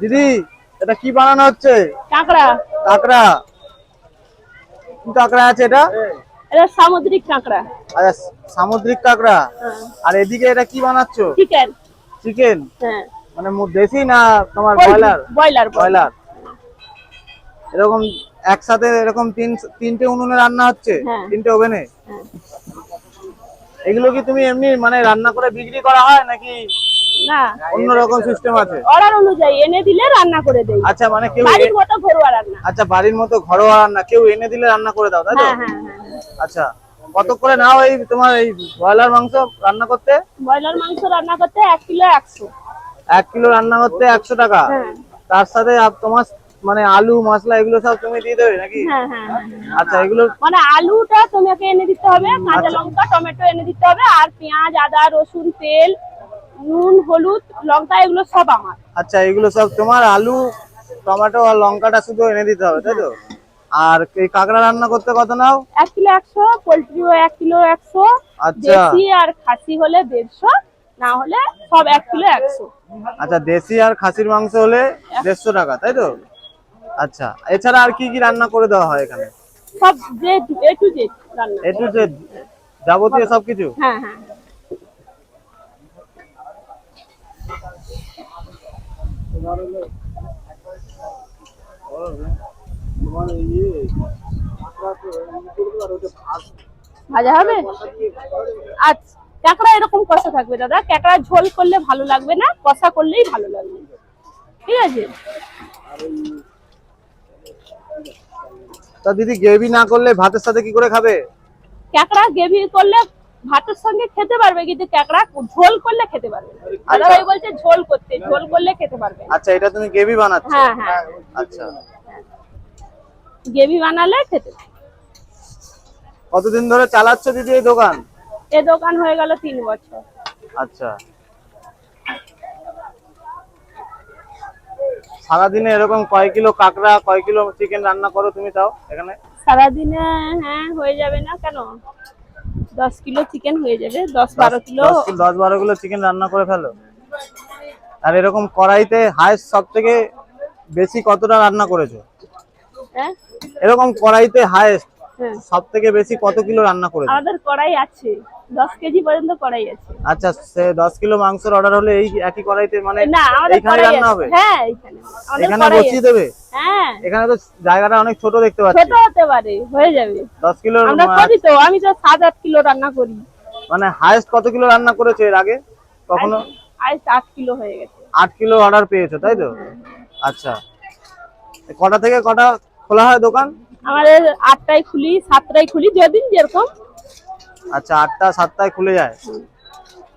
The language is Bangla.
দিদি এটা কি বানানো হচ্ছে? কাঁকড়া। কাঁকড়া। কি কাঁকড়া আছে এটা? এটা সামুদ্রিক কাঁকড়া। আচ্ছা সামুদ্রিক কাঁকড়া। হ্যাঁ। আর এদিকে এটা কি বানাচ্ছো? চিকেন। চিকেন? হ্যাঁ। মানে দেশি না তোমার ব্রয়লার? Broiler broiler. এরকম একসাথে এরকম তিন তিনটে উনুনে রান্না হচ্ছে? হ্যাঁ। তিনটে ওভেনে। এগুলো কি তুমি এমনি মানে রান্না করে বিক্রি করা হয় নাকি না। অন্য রকম সিস্টেম আছে? অর্ডার অনুযায়ী এনে দিলে রান্না করে দেই। আচ্ছা মানে কেউ বাড়ির মতো ঘরোয়া রান্না। আচ্ছা বাড়ির মতো ঘরোয়া রান্না কেউ এনে দিলে রান্না করে দাও তাই তো? হ্যাঁ হ্যাঁ হ্যাঁ। আচ্ছা কত করে নাও এই তোমার এই ব্রয়লার মাংস রান্না করতে? ব্রয়লার মাংস রান্না করতে এক কিলো একশো। এক কিলো রান্না করতে একশো টাকা? তার সাথে তোমার মানে আলু মশলা এগুলো সব তুমি দিয়ে দেবে নাকি। আচ্ছা এগুলো মানে আলুটা তোমাকে এনে দিতে হবে কাঁচা আচ্ছা। লঙ্কা টমেটো এনে দিতে হবে আর পেঁয়াজ আদা রসুন তেল নুন হলুদ লঙ্কা এগুলো সব আমার। আচ্ছা এগুলো সব তোমার আলু টমেটো আর লঙ্কাটা শুধু এনে দিতে হবে তাই তো? আর এই কাঁকড়া রান্না করতে কত নাও? এক কিলো একশো পোলট্রিও এক কিলো একশো আচ্ছা। দেশি আর খাসি হলে দেড়শো না হলে সব এক কিলো একশো। আচ্ছা দেশি আর খাসির মাংস হলে দেড়শো টাকা তাই তো? আচ্ছা এছাড়া আর কি কি রান্না করে দেওয়া হয় এখানে? সব যে এ টু জেড রান্না এ টু জেড যাবতীয় সবকিছু? হ্যাঁ হ্যাঁ। ভাজা হবে? আচ্ছা এরকম কষা থাকবে দাদা। কাঁকড়া ঝোল করলে ভালো লাগবে না কষা করলেই ভালো লাগবে। ঠিক আছে? তা দিদি গ্রেভি না করলে ভাতের সাথে কি করে খাবে? কাঁকড়া গ্রেভি করলে ভাতের সঙ্গে খেতে পারবে কিন্তু কাঁকড়া ঝোল করলে খেতে পারবে না। দাদা ভাই বলছে ঝোল করতে ঝোল করলে খেতে পারবে আচ্ছা এটা তুমি গ্রেভি বানাচ্ছ? হ্যাঁ হ্যাঁ। আচ্ছা। গ্রেভি বানালে খেতে। কতদিন ধরে চালাচ্ছ দিদি এই দোকান? এ দোকান হয়ে গেল তিন বছর। আচ্ছা। সারাদিনে এরকম কয় কিলো কাঁকড়া কয় কিলো চিকেন রান্না করো তুমি তাও এখানে? সারাদিনে হ্যাঁ হয়ে যাবে না কেন? দশ কিলো চিকেন হয়ে যাবে দশ বারো কিলো। দশ বারো কিলো চিকেন রান্না করে ফেলো। আর এরকম কড়াইতে হায়েস্ট সব থেকে বেশি কতটা রান্না করেছ? হ্যাঁ? এরকম কড়াইতে হাইস্ট হ্যাঁ সব থেকে বেশি কত কিলো রান্না করেছ? আমাদের কড়াই আছে। দশ কেজি পর্যন্ত কড়াই আছে। আচ্ছা সে দশ কিলো মাংসের অর্ডার হলে এই একই কড়াইতে মানে না আমাদের কড়াই রান্না হবে? হ্যাঁ আমাদের এখানে বসিয়ে দেবে? হ্যাঁ। এখানে তো জায়গাটা অনেক ছোট দেখতে পাচ্ছি। ছোট হতে পারে হয়ে যাবে। দশ কিলো আমরা করি তো আমি তো সাত আট কিলো রান্না করি। মানে হাইস্ট কত কিলো রান্না করেছ এর আগে? কখনো? আজ আট কিলো হয়ে গেছে। আট কিলো অর্ডার পেয়েছ তাই তো? আচ্ছা। কটা থেকে কটা খোলা হয় দোকান? আমাদের আটটায় খুলি সাতটায় খুলি যেদিন যেরকম। আচ্ছা আটটা সাতটায় খুলে যায়?